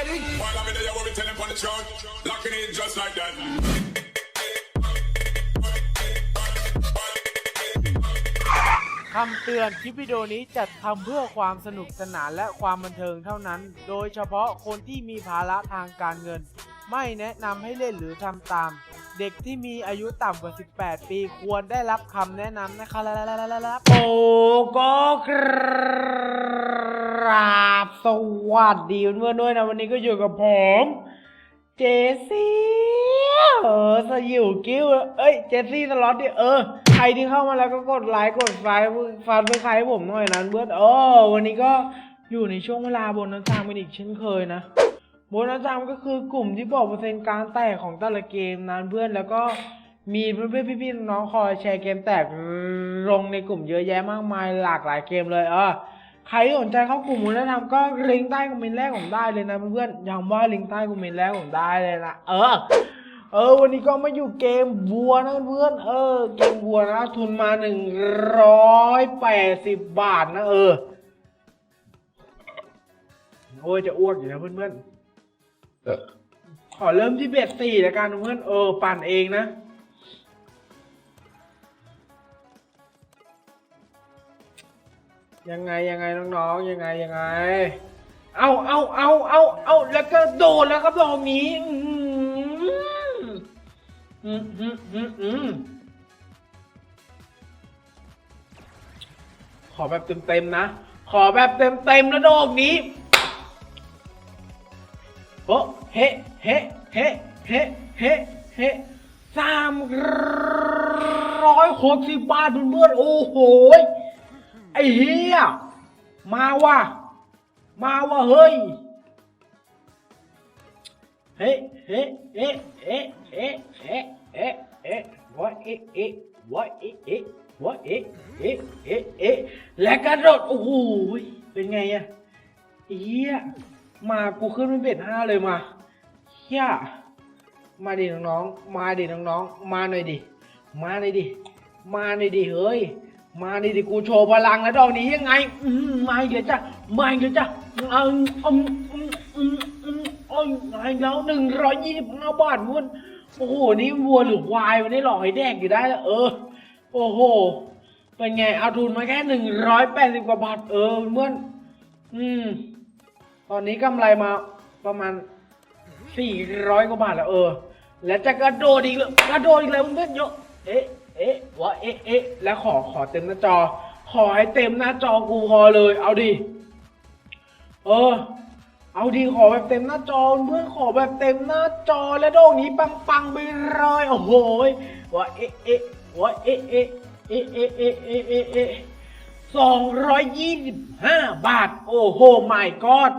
ready? While I'm in there, what we tell them on the chart. Locking in just like that. คำเตือน คลิปวิดีโอนี้จัดทำเพื่อความสนุกสนานและความบันเทิงเท่านั้น โดยเฉพาะคนที่มีภาระทางการเงิน ไม่แนะนำให้เล่นหรือทำตาม เด็กที่มีอายุต่ำกว่า 18 ปีควรได้รับคำแนะนำนะครับโอ้ก็กราบสวัสดีเพื่อนๆด้วยนะ วันนี้ก็อยู่กับผม เจสซี่เออสยิวกิ้ว เอ้ย เจสซี่สล็อตดิเออ ใครที่เข้ามาแล้วก็กดไลค์กดไฟฟันไปใครให้ผมหน่อยนั้นเพื่อเออวันนี้ก็อยู่ในช่วงเวลาบนัสซามกันอีกเช่นเคยนะ โบนัสซามก็คือกลุ่มที่บอกเปอร์เซ็นต์การแตกของแต่ละเกมนั้นเพื่อนแล้วก็มีเพื่อนๆพี่ๆน้องคอยแชร์เกมแตกลงในกลุ่มเยอะแยะมากมายหลากหลายเกมเลยเออใครสนใจเข้ากลุ่มมูลธรรมก็ลิงก์ใต้คอมเมนต์แรกผมได้เลยนะเพื่อนๆย้ำว่าลิงก์ใต้คอมเมนต์แรกผมได้เลยนะเออเออวันนี้ก็มาอยู่เกมวัวนะเพื่อนเออเกมวัวนะทุนมาหนึ่งร้อยแปดสิบบาทนะเออโอ้ยจะอ้วกอยู่นะเพื่อนๆ ขอเริ่มที่เบ็ดสี่แล้วกันเพื่อนเออ ปั่นเองนะยังไงยังไงน้องๆยังไงยังไง เอาเอาเอาเอาเอาแล้วก็โดดแล้วครับดอกนี้อืมอืมอืมอืมอืมขอแบบเต็มๆนะ ขอแบบเต็มๆแล้วดอกนี้โอ้ เฮเฮเฮเฮเฮเฮสามร้อยหกสิบบาทเพื่อนโอ้โหไอ้เฮียมาว่ะมาว่ะเฮ้ยเฮ้เฮ้เฮ้เฮ้เฮ้เฮ้เฮ้เฮ้วะเอ๊ะเอ๊ะวะเอ๊ะเอ๊ะวะเอ๊ะเอ๊ะเอ๊ะเอ๊ะและกระโดดโอ้โหเป็นไงอะไอเฮียมากูขึ้นเป็นเบ็ดห้าเลยมา เฮียมาดิน้องๆ มาดิน้องๆ มาหน่อยดิ มาหน่อยดิ มาหน่อยดิเฮ้ย มาหน่อยดิกูโชว์พลังแล้วดอกนี้ยังไงอืมมาอีกแล้วจ้ะ มาอีกแล้วจ้ะอืมอืมอืมอืมอืมโอ้ยมาอีกแล้วหนึ่งร้อยยี่สิบห้าบาทม้วนโอ้โห นี่วัวหรือควายวันนี้หลอให้แดกอยู่ได้ล้วเออ โอ้โห เป็นไง เอาทุนมาแค่หนึ่งร้อยแปดสิบกว่าบาทเออเมื่อนอืม ตอนนี้กำไรมาประมาณ สี่ร้อยกว่าบาทแล้วเออ แล้วจะกระโดดอีกแล้วกระโดดอีกแล้วมึงเล่นเยอะเอ๊ะเอ๊ะวะเอ๊ะเอ๊ะแล้วขอขอเต็มหน้าจอ ขอให้เต็มหน้าจอกูพอเลย เอาดีเออ เอาดีขอแบบเต็มหน้าจอเพื่อนขอแบบเต็มหน้าจอแล้วโด่นี้ปังปังไปเลยโอ้โหวะเอ๊ะเอ๊ะวะเอ๊ะเอ๊ะเอ๊ะเอ๊ะเอ๊ะเอ๊ะเอ๊ะสองร้อยยี่สิบห้าบาท โอ้โหไม่กอด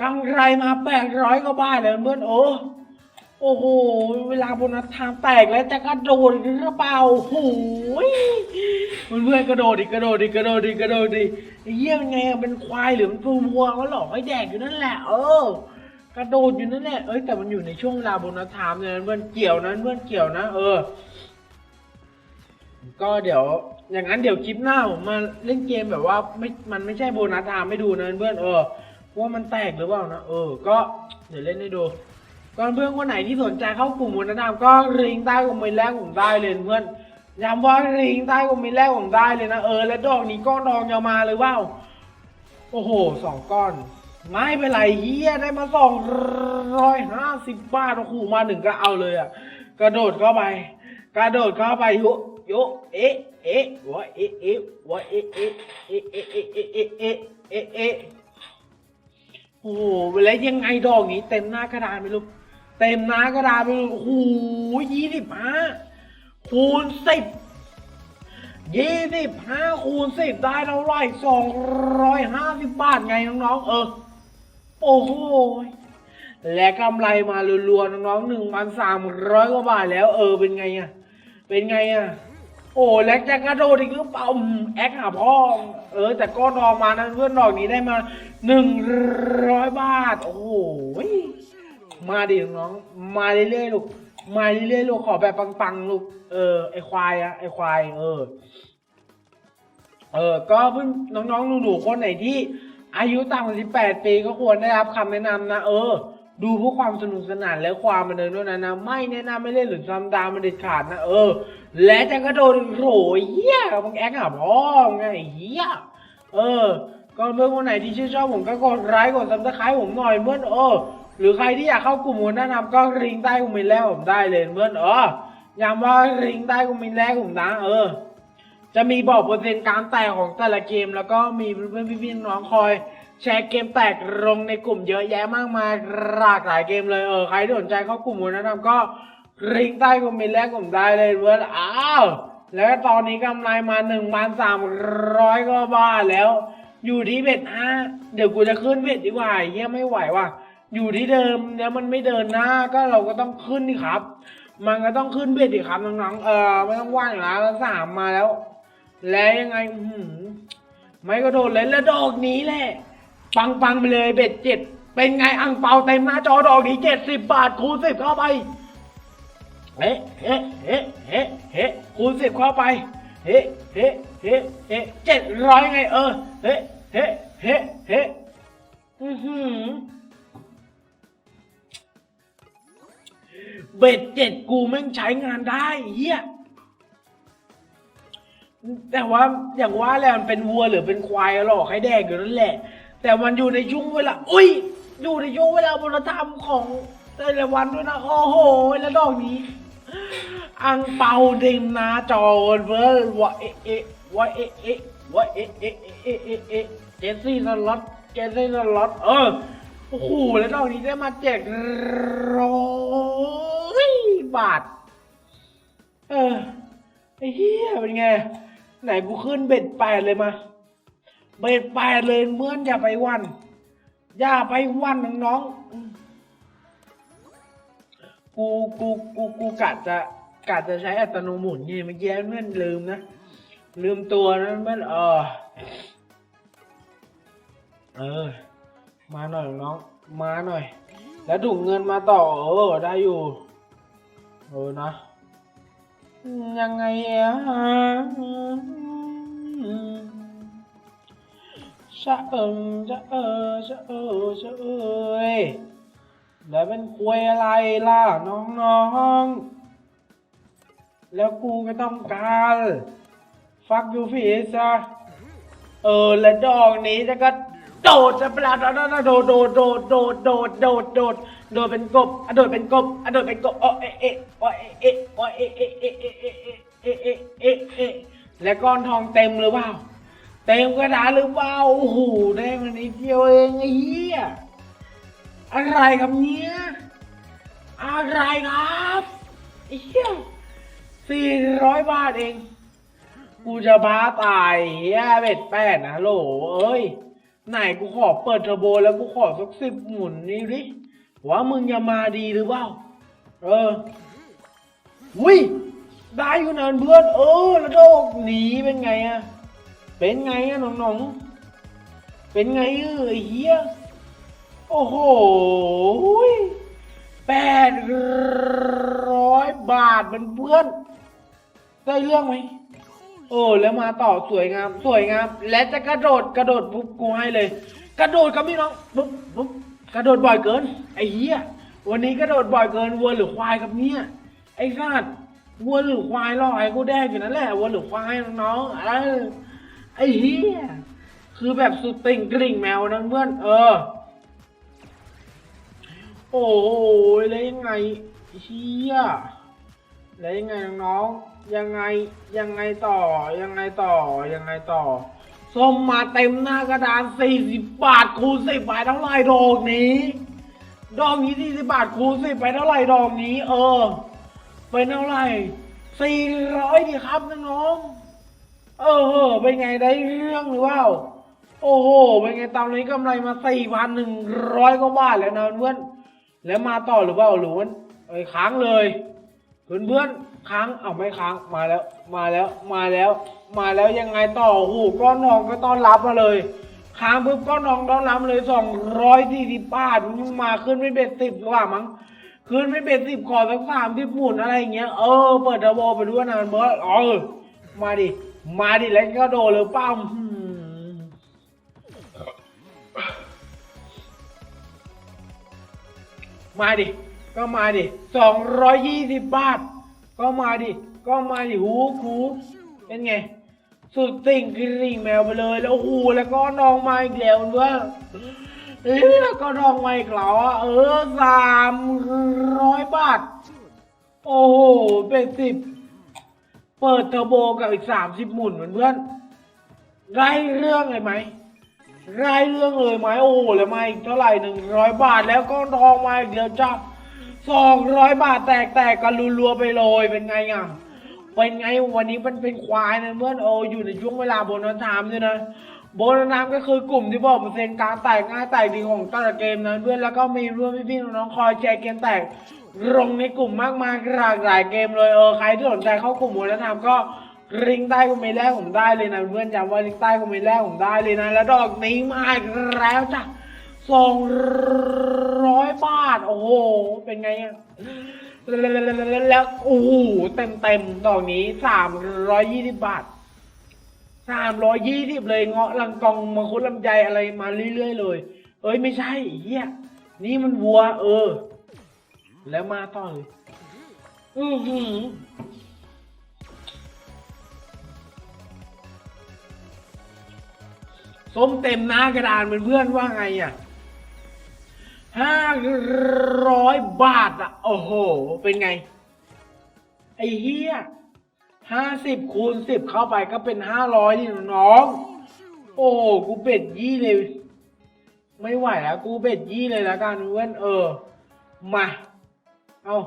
กำไรมาแปดร้อยกว่าบาทเลยเพื่อนโอ้โอ้โห เวลาโบนัสทามแตกแล้วจะกระโดดอีกหรือเปล่าโอ้ยมันเพื่อนกระโดดดิกระโดดดิกระโดดดิกระโดดดิเยี่ยมันไงเป็นควายหรือมันตัววัวเขาหลอกให้แดกอยู่นั่นแหละ เออกระโดดอยู่นั่นแหละเอ้ยแต่มันอยู่ในช่วงเวลาโบนัสทามเนี่ยเพื่อนเกี่ยวนะเพื่อนเกี่ยวนะ เออ ก็เดี๋ยว อย่างนั้นเดี๋ยวคลิปหน้าผมมาเล่นเกมแบบว่าไม่มันไม่ใช่โบนัสทามไม่ดูนะเพื่อนเออ ว่ามันแตกหรือเปล่านะ เออ ก็เดี๋ยวเล่นให้ดูก่อนเพื่อนคนไหนที่สนใจเข้ากลุ่มวันนั้นก็ลิงใต้คอมเมนต์แรกผมได้เลยเพื่อนย้ำว่าลิงใต้คอมเมนต์แรกผมได้เลยนะเออแล้วดอกนี้ก้อนทองจะมาเลยว่าโอ้โหสองก้อน ไม่เป็นไรเฮียได้มาสองร้อยห้าสิบบาทโอ้โหมาหนึ่งก็เอาเลยอะกระโดดเข้าไป กระโดดเข้าไปโยโยเอ๊ะเอ๊ะวะเอ๊ะเอ๊ะวะเอ๊ะเอ๊ะเอ๊ะเอ๊ะเอ๊ะเอ๊ะเอ๊ะ โอ้โหแล้วยังไงดอกนี้ เต็มหน้ากระดานไม่รู้เต็มหน้ากระดานไปเลยโอ้โหยี่สิบห้าคูณสิบยี่สิบห้าคูณสิบได้เท่าไหร่สองร้อยห้าสิบบาทไงน้องๆเออ โอ้โหและกำไรมารัวๆน้องๆหนึ่งพันสามร้อยกว่าบาทแล้ว เออเป็นไงอะ เป็นไงอะ โอ้แล้วจะกระโดดอีกหรือเปล่าแอคหาพ่อ เออ แต่ก้อนองมานั้นเพื่อนดอกนี้ได้มาหนึ่งร้อยบาท โอ้โหมาดิน้องๆมาเรื่อยๆลูก มาเรื่อยๆลูกขอแบบปังๆลูก เออไอควายอะไอควาย เออ เออ ก็เพื่อนน้องๆหนูๆคนไหนที่ อายุต่ำกว่า18ปีก็ควรได้รับคำแนะนำนะ เออ ดูเพื่อความสนุกสนานและความบันเทิงด้วยนะนะ ไม่แนะนำไม่เล่นหรือทำตามมันเด็ดขาดนะเออ และจะกระโดดโหยเหี้ยมึงแอคหาพ่อมไงเหี้ยเออ ก็เมื่อคนไหนที่ชื่นชอบผมก็กดไลค์กดซับสไครต์ผมหน่อยเมื่อนเออ หรือใครที่อยากเข้ากลุ่มหัวหน้านำก็ลิงใต้คอมเมนต์แล้วผมได้เลยเมื่อนเออย้ำว่าลิงใต้คอมเมนต์แล้วผมนะเออ จะมีบอกเปอร์เซ็นต์การแตกของแต่ละเกม แล้วก็มีเพื่อนๆพี่ๆน้องคอย แชร์เกมแตกลงในกลุ่มเยอะแยะมากมายหลากหลายเกมเลยเออใครที่สนใจเข้ากลุ่มหัวหน้านำก็ลิงก์ใต้คอมเมนต์แรกผมได้เลยเพื่อนอ้าวแล้วตอนนี้กำไรมาหนึ่งพันสามร้อยก็บ้าทแล้ว อยู่ที่เบ็ดห้าเดี๋ยวกูจะขึ้นเบ็ดดีกว่าเฮียไม่ไหวว่ะอยู่ที่เดิมเนี่ยมันไม่เดินหน้าก็เราก็ต้องขึ้นดิครับ มันก็ต้องขึ้นเบ็ดดิครับน้องๆเออไม่ต้องว่างอยู่แล้วสามมาแล้ว แล้วยังไงไม่ก็โดนเลยแล้วดอกนี้แหละ ปังปังไปเลยเบ็ดเจ็ดเป็นไงอังเปาเต็มหน้าจอดอกนี้เจ็ดสิบบาทคูณสิบเข้าไปเฮ้เฮ้เฮ้เฮ้เฮ้คูณสิบเข้าไปเฮ้เฮ้เฮ้เฮ้เจ็ดร้อยไงเออเฮ้เฮ้เฮ้เฮ้อือหือเบ็ดเจ็ดกูแม่งใช้งานได้เฮียแต่ว่าอย่างว่าแหละมันเป็นวัวหรือเป็นควายหรอกให้แดกอยู่นั่นแหละ แต่มันอยู่ในช่งเวลา อุ้ย อยู่ในช่งเวลาบรธรรมของแต่ละวันด้วยนะ โอ้โห แล้วดอกนี้ อังเปาเดมนาจอเวอร์วะเอเอะวะเอเอะวะเอะเอะเอะเอะเอะเจสซี่สล็อตเจสซี่สล็อตเออ โอ้โห แล้วดอกนี้ได้มาแจกร้อยบาท เออไอ้เหี้ยเป็นไง ไหนกูขึ้นเบ็ดแปดเลยมา เบ็ดแปดเลยเมือนอย่าไปวัน อย่าไปวันน้องๆกูกูกูกูกะจะกะจะใช้อัตโนมุนไงเมื่อกี้เมื่อนลืมนะ ลืมตัวนะเมื่อนเออเออ มาหน่อยน้อง มาหน่อย แล้วถุงเงินมาต่อ เออ ได้อยู่ เออนะ ยังไงอะ ชะเอิงชะเออชะเออชะเอยแล้วเป็นควยอะไรล่ะน้องๆ แล้วกูก็ต้องการฟักยูฟีซะเออและดอกนี้จะก็โดดจะปลาดโดดโดดโดดโดดโดดโดดโดดโดดเป็นกบโดดเป็นกบโดดเป็นกบอ๋อเอะเอะอ๋อเอะเอะอ๋อเอะเอะเอะเอะเอะเอะเอะเอะเอะและก้อนทองเต็มหรือเปล่า เต็มกระดาษหรือเปล่าโอ้โหได้มานิดเดียวเองไอ้เหี้ยอะไรครับเนี้ยอะไรครับไอ้เหี้ยสี่ร้อยบาทเอง กูจะบ้าตายเฮียเบ็ดแปดนะโหลเอ้ย ไหนกูขอเปิดเทอร์โบแล้วกูขอสักสิบหมุนนี่ดิว่ามึงจะมาดีหรือเปล่า เออวิได้อยู่นานเพื่อน เออ แล้วโดกหนีเป็นไงอะ เป็นไงอะน้องๆเป็นไงเออไอ้เฮียโอ้โหแปดร้อยบาทเป็นเพื่อน ได้เรื่องไหมโอ้แล้วมาต่อสวยงาม สวยงาม และจะกระโดดกระโดดปุ๊บกูให้เลย กระโดดกับพี่น้องปุ๊บปุ๊บกระโดดบ่อยเกิน ไอ้เหี้ยวันนี้กระโดดบ่อยเกินวัวหรือควายกับเนี่ยไอ้สัตว์วัวหรือควายรอไอ้กูแดงอยู่นั่นแหละวัวหรือควายน้องๆเออ ไอ้เหี้ยคือแบบสุดติ่งกริ่งแมวนะเพื่อน เออ โอ้โหแล้วยังไงเฮียแล้วยังไงน้องยังไงยังไงต่อยังไงต่อยังไงต่อส้มมาเต็มหน้ากระดาน 40 บาทคูณ10ไปเท่าไรดอกนี้ ดอกนี้ 40 บาทคูณ10ไปเท่าไรดอกนี้ เออ เป็นเท่าไหร่400ดีครับน้อง เออเออเป็นไงได้เรื่องหรือเปล่าโอ้โหเป็นไงตอนนี้กำไรมาสี่พันหนึ่งร้อยกว่าบาทแล้วนะเพื่อนแล้วมาต่อหรือเปล่าหรือว่าเอ้ยค้างเลยเพื่อนเพื่อนค้างเอาไม่ค้างมาแล้วมาแล้วมาแล้ว มาแล้วยังไงต่อโอ้โหก้อนทองก็ต้อนรับมาเลยค้างปุ๊บก้อนทองต้อนรับเลยสองร้อยสี่สิบบาทมึงมาขึ้นไม่เบ็ดสิบกว่ามั้งขึ้นไม่เบ็ดสิบขอสักสามที่หมุนอะไรอย่างเงี้ยเออเปิดเทอร์โบไปด้วยนะเบิร์ดเออมาดิ มาดิแล้วก็โดนเลยป้ามาดิ ก็มาดิสองร้อยยี่สิบบาท ก็มาดิ ก็มาดิหูคูเป็นไง สุดสิ่งคือสิ่งแมวไปเลย แล้วโอ้แล้วก็น้องมาอีกแล้วเพื่อนเออก็น้องมาอีกแล้วเออสามร้อยบาท โอ้โห เป็นสิบ เปิดเทอร์โบกับอีกสามสิบหมุนเหมือนเพื่อนไรเรื่องเลยไหมไรเรื่องเลยไหมโอ้โหแล้วมาอีกเท่าไหร่หนึ่งร้อยบาทแล้วก็ทองมาอีกเดียวจ้าสองร้อยบาทแตกแตกกันรัวๆไปเลยเป็นไงอะเป็นไงวันนี้มันเป็นควายนะเพื่อนโออยู่ในช่วงเวลาโบนัสไทม์ด้วยนะโบนัสไทม์ก็คือกลุ่มที่บอกเปอร์เซ็นต์การแตกง่ายแตกดีของแต่ละเกมนะเพื่อนแล้วก็มีเพื่อนพี่ๆน้องๆคอยแชร์เกมแตก ลงในกลุ่มมากมายหลากหลายเกมเลยเออใครที่สนใจเข้ากลุ่มโบนัสไทม์ก็ลิงก์ใต้คอมเมนต์แรกผมได้เลยนะเพื่อนจำไว่าลิงก์ใต้คอมเมนต์แรกผมได้เลยนะ แล้วดอกนี้มาอีกแล้วจ้ะสองร้อยบาทโอ้โหเป็นไงอะแล้วโอ้โหเต็มเต็มดอกนี้สามร้อยยี่สิบบาทสามร้อยยี่สิบเลยเงาะลังกองมังคุดลำไยอะไรมาเรื่อยๆเลย เอ้ยไม่ใช่เฮียนี่มันวัว เออ แล้วมาต่อเลยอือหือส้มเต็มหน้ากระดานเป็นเพื่อนว่าไงอะห้าร้อยบาทอะ โอ้โห เป็นไง ไอ้เฮียห้าสิบคูณสิบเข้าไปก็เป็นห้าร้อยนี่น้อง โอ้กูเบ็ดยี่เลย ไม่ไหวแล้วกูเบ็ดยี่เลยแล้วกันเพื่อนเออ มา เอา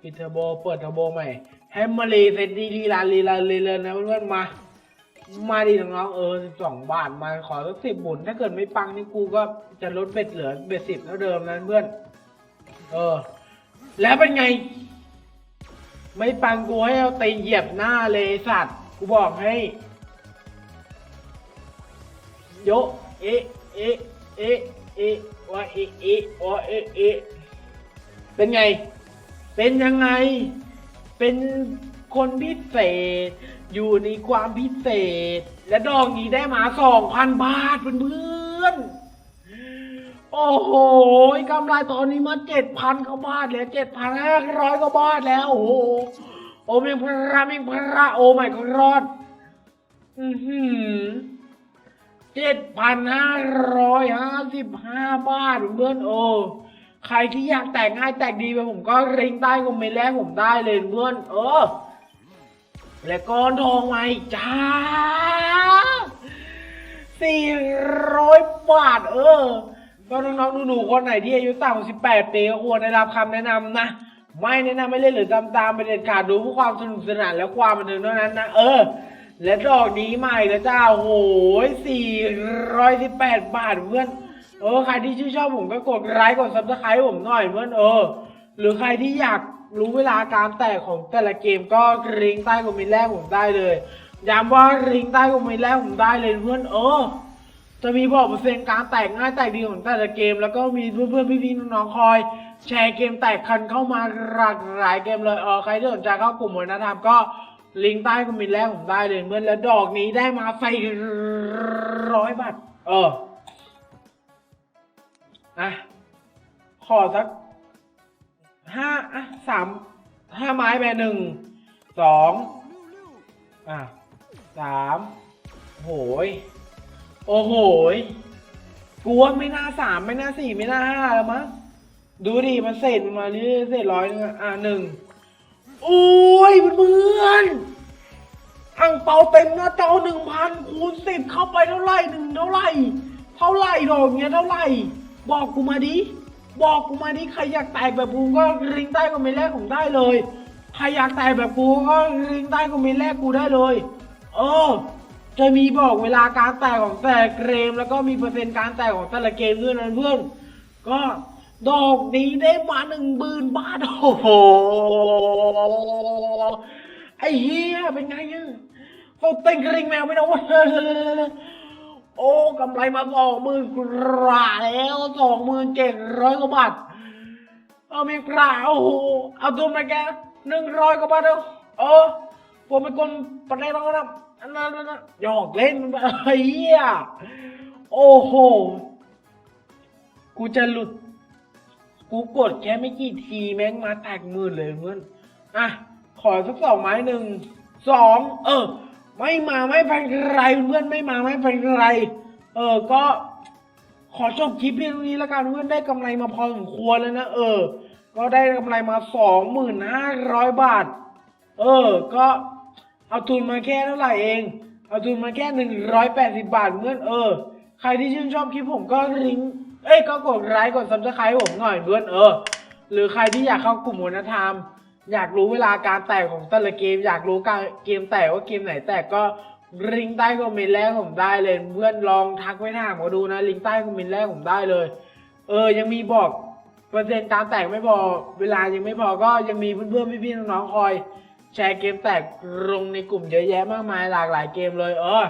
ปิดเทอร์โบ เปิดเทอร์โบใหม่ให้มารีเซตดีลีลาลีลาลีเลยนะเพื่อนๆมา มาดีน้องๆเออสองบาทมาขอสักสิบบุญถ้าเกิดไม่ปังนี่กูก็จะลดเบ็ดเหลือเบ็ดสิบเท่าเดิมนะเพื่อน เออ แล้วเป็นไง ไม่ปังกูให้เอาตีเหยียบหน้าเลยสัตว์กูบอกให้โยะเอะเอะเอะเอะวะเอะเอะวะเอะเอะ เป็นไง เป็นยังไง เป็นคนพิเศษ อยู่ในความพิเศษ และดอกนี้ได้มาสองพันบาทเพื่อนๆ โอ้โหกำไรตอนนี้มาเจ็ดพันกว่าบาทแล้วเจ็ดพันห้าร้อยกว่าบาทแล้ว โอ้โห โอ้เมงพระเมงพระโอ้ไม่ก็รอด อือหือเจ็ดพันห้าร้อยห้าสิบห้าบาทเพื่อนโอ้ ใครที่อยากแต่งง่ายแต่งดีไปผมก็ริงใต้คอมเมนต์แรกผมได้เลยเพื่อนเออ และก้อนทองมาอีกจ้าสี่ร้อยบาท เออ ก็น้องๆหนูๆคนไหนที่อายุต่ำกว่าสิบแปดปีก็ควรได้รับคำแนะนำนะ ไม่แนะนำไม่เล่นหรือตามตามไปเด็ดขาดดูเพื่อความสนุกสนานและความบันเทิงเท่านั้นนะ เออ และดอกนี้ใหม่แล้วจ้าโอ้โหสี่ร้อยสิบแปดบาทเพื่อน เออใครที่ชื่นชอบผมก็กดไลค์กดซับสไครต์ผมหน่อยเพื่อนเออ หรือใครที่อยากรู้เวลาการแตกของแต่ละเกมก็ลิงก์ใต้คอมเมนต์แรกผมได้เลยย้ำว่าลิงก์ใต้คอมเมนต์แรกผมได้เลยเพื่อนเออ จะมีบอกเปอร์เซ็นต์การแตกง่ายแตกดีของแต่ละเกม แล้วก็มีเพื่อนๆพี่ๆน้องๆคอย แชร์เกมแตกคันเข้ามาหลากหลายเกมเลยเออใครที่สนใจเข้ากลุ่มมวยนะครับก็ลิงก์ใต้คอมเมนต์แรกผมได้เลยเพื่อนแล้วดอกนี้ได้มาใส่ร้อยบาทเออ ขอสักห้าอะสามห้าไม้ไปหนึ่งสองอะสามโหยโอ้โหยกลัวไม่น่าสามไม่น่าสี่ไม่น่าห้าแล้วมั้งดูดิมันเศษมาเรื่อยเศษร้อยนึงอะหนึ่งโอ้ยเพื่อนๆอังเปาเต็มหน้าจอหนึ่งพันคูณสิบเข้าไปเท่าไหร่หนึ่งเท่าไหร่ เท่าไหร่ดอกเนี้ยเท่าไหร่ บอกกูมาดิ บอกกูมาดิใครอยากแตกแบบกูก็ลิงก์ใต้คอมเมนต์แรกผมได้เลย ใครอยากแตกแบบกูก็ลิงก์ใต้คอมเมนต์แรกกูได้เลย เออ จะมีบอกเวลาการแตกของแต่เกม แล้วก็มีเปอร์เซ็นต์การแตกของแต่ละเกมด้วยนะเพื่อน ก็ดอกนี้ได้มาหนึ่งหมื่นบาทโอ้โหไอ้เฮียเป็นไงเนี่ยเขาเต็งกระดิ่งแมวไม่นะวะ โอ้กำไรมาสองหมื่นกว่าแล้วสองหมื่นเจ็ดร้อยกว่าบาทเอามีปลาโอ้โหเอาตัวมาแกหนึ่งร้อยกว่าบาทเออเออผมเป็นคนปันได้ต้องนะอันนั้นนนั้นหยอกเล่นมันไปเฮียโอ้โห กูจะหลุด กูกดแค่ไม่กี่ทีแม่งมาแตกหมื่นเลยเพื่อนอะ ขอสักสองไม้หนึ่งสองเออ ไม่มาไม่เป็นไรเพื่อนไม่มาไม่เป็นไร เออก็ขอจบคลิปเพียงเท่านี้แล้วกันเพื่อนได้กำไรมาพอสมควรแล้วนะเออ ก็ได้กำไรมาสองหมื่นห้าร้อยบาท เออ ก็เอาทุนมาแค่เท่าไหร่เอง เอาทุนมาแค่หนึ่งร้อยแปดสิบาทเพื่อนเออ ใครที่ชื่นชอบคลิปผมก็ลิงเอ้ยก็กดไลค์กดซับสไครต์ผมหน่อยเพื่อนเออ หรือใครที่อยากเข้ากลุ่มวัฒนธรรม อยากรู้เวลาการแตกของแต่ละเกม อยากรู้การเกมแตกว่าเกมไหนแตกก็ลิงก์ใต้คอมเมนต์แรกผมได้เลย เพื่อนลองทักไว้ถามมาดูนะลิงก์ใต้คอมเมนต์แรกผมได้เลย เออ ยังมีบอกเปอร์เซ็นต์การแตกไม่พอเวลายังไม่พอก็ยังมีเพื่อนๆพี่ๆน้องๆคอย แชร์เกมแตกลงในกลุ่มเยอะแยะมากมายหลากหลายเกมเลย เออ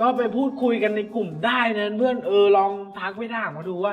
ก็ไปพูดคุยกันในกลุ่มได้นะเพื่อนเออลองทักไปถามมาดูว่า